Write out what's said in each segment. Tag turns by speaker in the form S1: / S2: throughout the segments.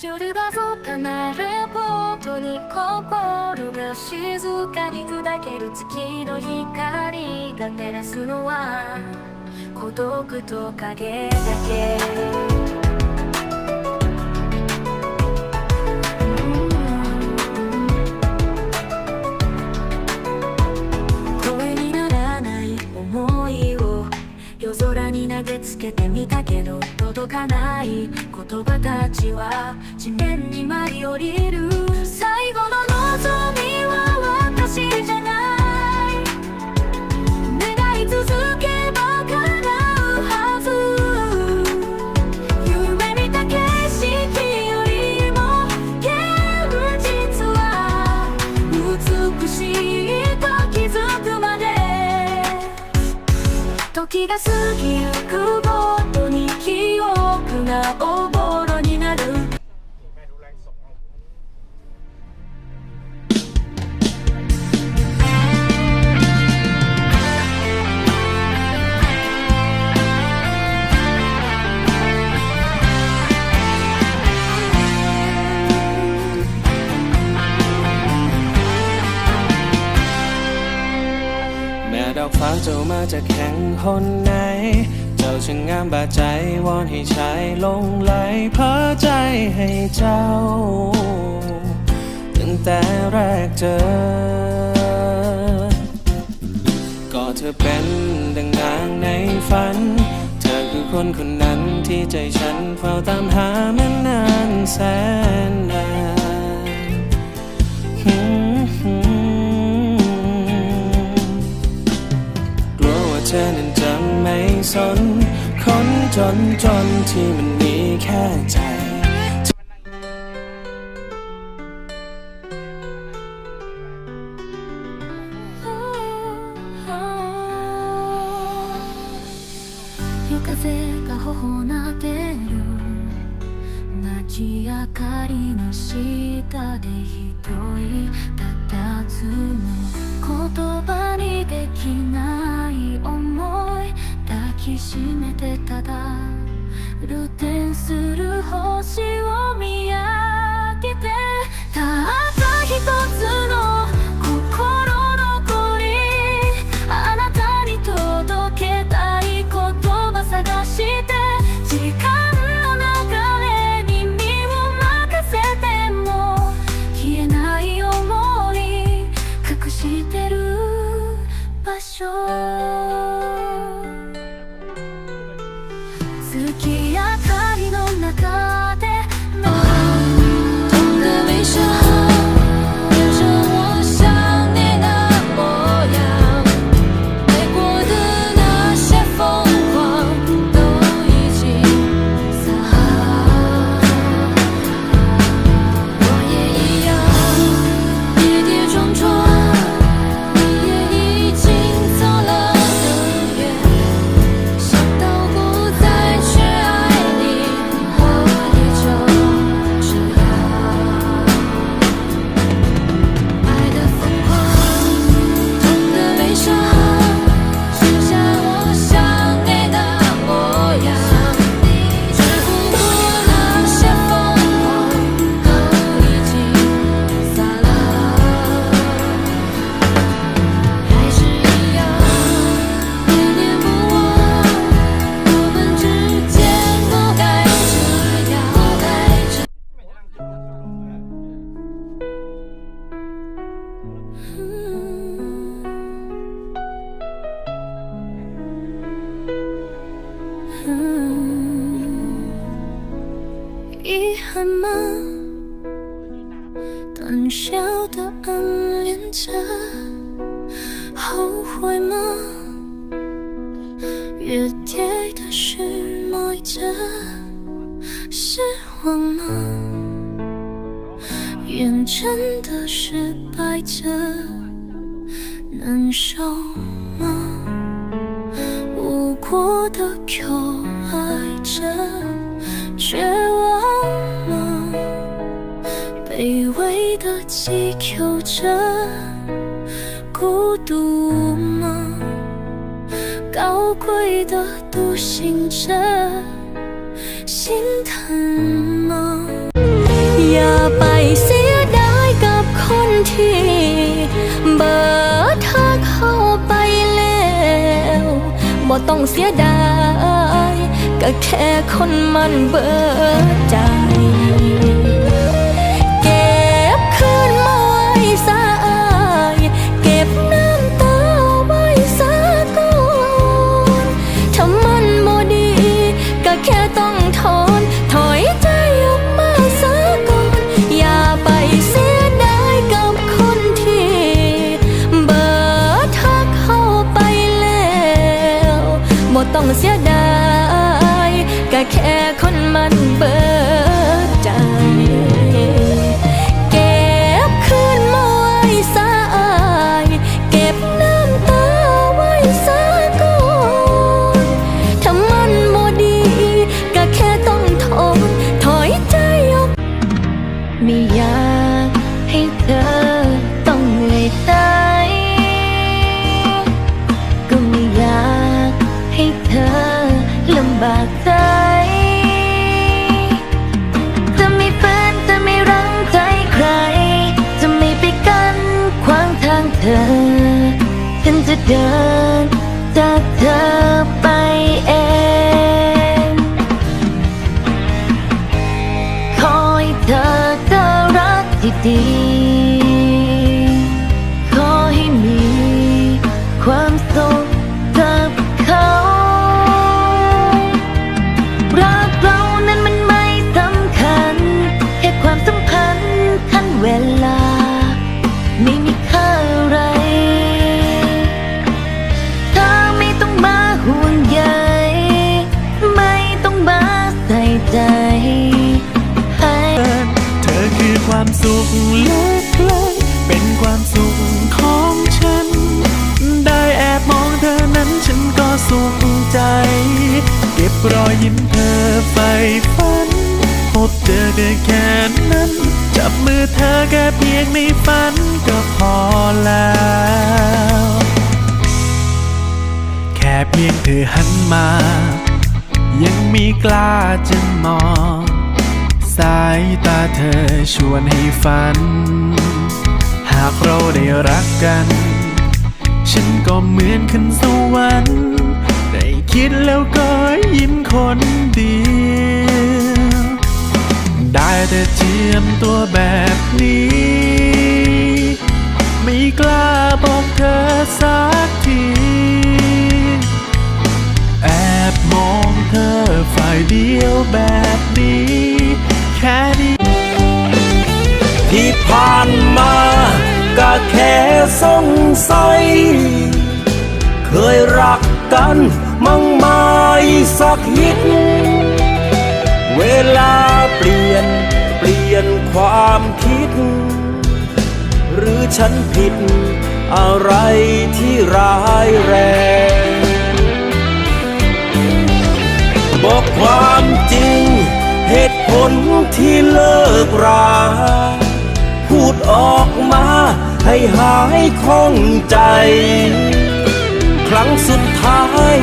S1: 夜が離れボートに心が静かに砕ける月の光が照らすのは孤独と影だけ。声にならない思いを夜空に投げつけてみたけど。届かない言葉たちは地面に舞い降りる。最後の望みは私じゃない。願い続けば叶うはず。夢見た景色よりも現実は美しいと気づくまで。時が過ぎゆくごと記憶がおぼろになる
S2: แม่ดอกฟ้าเจ้ามาจากแห่งหนไหน เจ้าช่างงามบาดใจวอนให้ชายลงไหลเพ้อใจให้เจ้า ตั้งแต่แรกเจอ ก็เธอเป็นดังนางในฝัน เธอคือคนคนนั้นที่ใจฉันเฝ้าตามหามานานแสนนานกลัวว่าเธอนั้น สน คนจนจนที่มันมีแค่ใจ
S1: 夜風が頬なでる街明かりの下で一人佇む言葉にできない思い抱 いきしめてただ露天する星を見上げてたった一つの心残りあなたに届けたい言葉探して時間の流れに身を任せても消えない想い隠してる場所。暗恋着，后悔吗？越跌的是埋着，失望吗？眼真的失败着，难受吗？无果的求爱着，绝望微的祈求着，孤独吗？高贵的独行着，心疼吗？ ไปเสียดายกับคนที่ เบอร์ถ้าเข้าไปแล้วบ่ต้องเสียดายก็แค่คนมันเบิดใจ ำบากใจจะไม่เป็นจะไม่รังใจใคร จะไม่ไปกันขวางทางเธอ ฉันจะเดินจากเธอไปเอง คอยเธอก็รักที่ดี รอย
S2: ยิ้มเธอใฝ่ฝัน พบเจอก็แค่นั้น จับมือเธอแค่เพียงในฝันก็พอแล้ว แค่เพียงเธอหันมา ยังมีกล้าจะมอง สายตาเธอชวนให้ฝัน หากเราได้รักกัน ฉันก็เหมือนขึ้นสวรรค์ คิดแล้วก็ยิ้มคนเดียว ได้แต่เจียมตัวแบบนี้ ไม่กล้าบอกเธอสักที แอบมองเธอฝ่ายเดียวแบบนี้ แค่นี้ที่ผ่านมาก็แค่สงสัย เคยรักกัน มั่งไหมสักนิดเวลาเปลี่ยนเปลี่ยนความคิด หรือฉันผิดอะไรที่ร้ายแรง บอกความจริง เหตุผลที่เลิกราพูดออกมาให้หายข้องใจ ครั้งสุดท้าย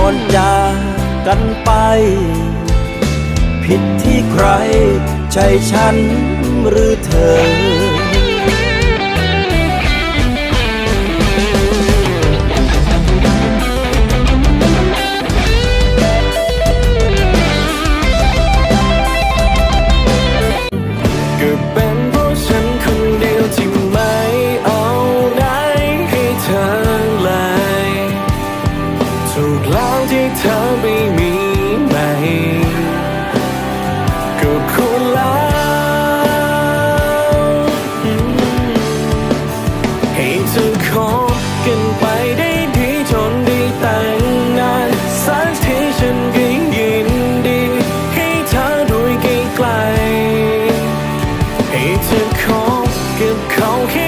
S2: ก่อนจากกันไป ผิดที่ใคร ใช่ฉันหรือเธอ can call him.